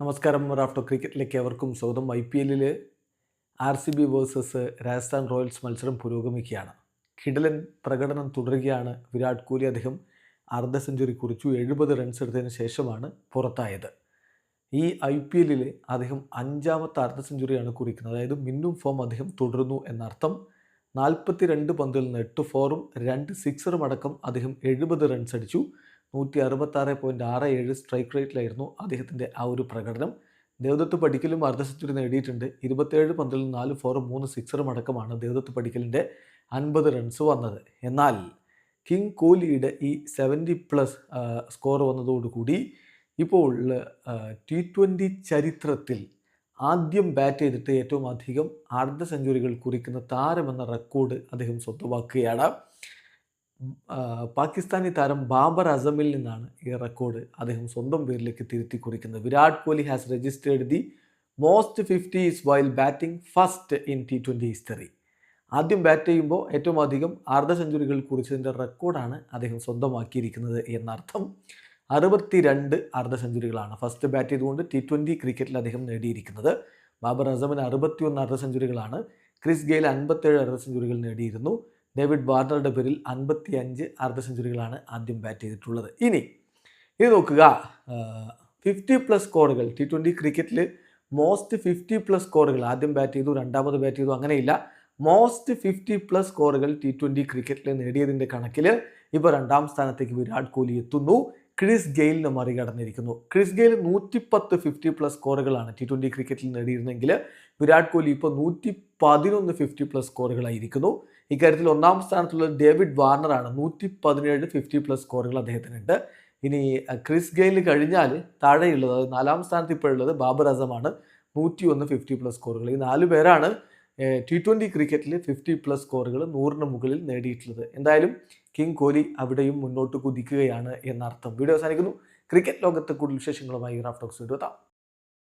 നമസ്കാരം. റാഫ്റ്റോ ക്രിക്കറ്റിലേക്ക് എവർക്കും സ്വാഗതം. ഐ പി എല്ലിൽ R C B versus Rajasthan Royals മത്സരം പുരോഗമിക്കുകയാണ്. കിടലൻ പ്രകടനം തുടരുകയാണ് വിരാട് കോഹ്ലി അദ്ദേഹം അർദ്ധ സെഞ്ചുറി കുറിച്ചു. എഴുപത് റൺസ് എടുത്തതിന് ശേഷമാണ് പുറത്തായത്. ഈ ഐ പി എല്ലിൽ അദ്ദേഹം അഞ്ചാമത്തെ അർദ്ധ സെഞ്ചുറിയാണ് കുറിക്കുന്നത്. അതായത് മിന്നും ഫോം അദ്ദേഹം തുടരുന്നു എന്നർത്ഥം. നാൽപ്പത്തി രണ്ട് പന്തിൽ നിന്ന് എട്ട് ഫോറും രണ്ട് സിക്സറും അടക്കം അദ്ദേഹം എഴുപത് റൺസ് അടിച്ചു. നൂറ്റി അറുപത്താറ് പോയിന്റ് ആറ് ഏഴ് സ്ട്രൈക്ക് റേറ്റിലായിരുന്നു അദ്ദേഹത്തിന്റെ ആ ഒരു പ്രകടനം. ദേവദത്ത് പടിക്കലും അർദ്ധ സെഞ്ചുറി നേടിയിട്ടുണ്ട്. ഇരുപത്തേഴ് പന്തിൽ നാല് ഫോറും മൂന്ന് സിക്സറും അടക്കമാണ് ദേവദത്ത് പടിക്കലിന്റെ അൻപത് റൺസ് വന്നത്. എന്നാൽ കിങ് കോഹ്ലിയുടെ ഈ സെവന്റി പ്ലസ് സ്കോർ വന്നതോടുകൂടി ഇപ്പോൾ ടി ട്വന്റി ചരിത്രത്തിൽ ആദ്യം ബാറ്റ് ചെയ്തിട്ട് ഏറ്റവും അധികം അർദ്ധ സെഞ്ചുറികൾ കുറിക്കുന്ന താരമെന്ന റെക്കോർഡ് അദ്ദേഹം സ്വന്തമാക്കുകയാണ്. പാകിസ്ഥാനി താരം ബാബർ അസമിൽ നിന്നാണ് ഈ റെക്കോർഡ് അദ്ദേഹം സ്വന്തം പേരിലേക്ക് തിരുത്തി കുറിക്കുന്നത്. Virat Kohli has registered the most fifties while batting first in T twenty history ആദ്യം ബാറ്റ് ചെയ്യുമ്പോൾ ഏറ്റവും അധികം അർദ്ധ സെഞ്ചുറികൾ കുറിച്ചതിന്റെ റെക്കോർഡാണ് അദ്ദേഹം സ്വന്തമാക്കിയിരിക്കുന്നത് എന്നർത്ഥം. അറുപത്തി രണ്ട് അർദ്ധ സെഞ്ചുറികളാണ് ഫസ്റ്റ് ബാറ്റ് ചെയ്തുകൊണ്ട് ടി ട്വന്റി ക്രിക്കറ്റിൽ അദ്ദേഹം നേടിയിരിക്കുന്നത്. ബാബർ അസമിന് അറുപത്തിയൊന്ന് അർദ്ധ സെഞ്ചുറികളാണ് ക്രിസ് ഗെയിൽ അൻപത്തേഴ് അർദ്ധ സെഞ്ചുറികൾ നേടിയിരുന്നു. ഡേവിഡ് വാർണറുടെ പേരിൽ അൻപത്തി അഞ്ച് അർദ്ധ സെഞ്ചുറികളാണ് ആദ്യം ബാറ്റ് ചെയ്തിട്ടുള്ളത്. ഇനി ഇത് നോക്കുക. ഫിഫ്റ്റി പ്ലസ് സ്കോറുകൾ ടി ട്വന്റി ക്രിക്കറ്റിൽ മോസ്റ്റ് ഫിഫ്റ്റി പ്ലസ് സ്കോറുകൾ ആദ്യം ബാറ്റ് ചെയ്തു രണ്ടാമത് ബാറ്റ് ചെയ്തു അങ്ങനെയില്ല. മോസ്റ്റ് ഫിഫ്റ്റി പ്ലസ് സ്കോറുകൾ ടി ട്വന്റി ക്രിക്കറ്റിൽ നേടിയതിന്റെ കണക്കിൽ ഇപ്പോൾ രണ്ടാം സ്ഥാനത്തേക്ക് വിരാട് കോഹ്ലി എത്തുന്നു. ക്രിസ് ഗെയിലിനെ മറികടന്നിരിക്കുന്നു. ക്രിസ് ഗെയിൽ നൂറ്റിപ്പത്ത് ഫിഫ്റ്റി പ്ലസ് സ്കോറുകളാണ് ടി ട്വന്റി ക്രിക്കറ്റിൽ നേടിയിരുന്നെങ്കിൽ വിരാട് കോഹ്ലി ഇപ്പോൾ നൂറ്റി പതിനൊന്ന് ഫിഫ്റ്റി പ്ലസ് സ്കോറുകളായിരിക്കുന്നു ഇക്കാര്യത്തിൽ ഒന്നാം സ്ഥാനത്തുള്ള ഡേവിഡ് വാർണറാണ് നൂറ്റി പതിനേഴ് ഫിഫ്റ്റി പ്ലസ് സ്കോറുകൾ അദ്ദേഹത്തിനുണ്ട്. ഇനി ക്രിസ് ഗെയിൽ കഴിഞ്ഞാൽ താഴെയുള്ളത് നാലാം സ്ഥാനത്ത് ഇപ്പോഴുള്ളത് ബാബർ അസമാണ് നൂറ്റി ഒന്ന് ഫിഫ്റ്റി പ്ലസ് സ്കോറുകൾ ഈ നാല് പേരാണ് ടി ട്വന്റി ക്രിക്കറ്റിൽ ഫിഫ്റ്റി പ്ലസ് സ്കോറുകൾ നൂറിന് മുകളിൽ നേടിയിട്ടുള്ളത്. എന്തായാലും കിങ് കോഹ്ലി അവിടെയും മുന്നോട്ട് കുതിക്കുകയാണ് എന്നർത്ഥം. വീഡിയോ അവസാനിക്കുന്നു. ക്രിക്കറ്റ് ലോകത്തെ കൂടുതൽ വിശേഷങ്ങളുമായി റാഫ്റ്റോക്സ് വീഡിയോ എത്താം.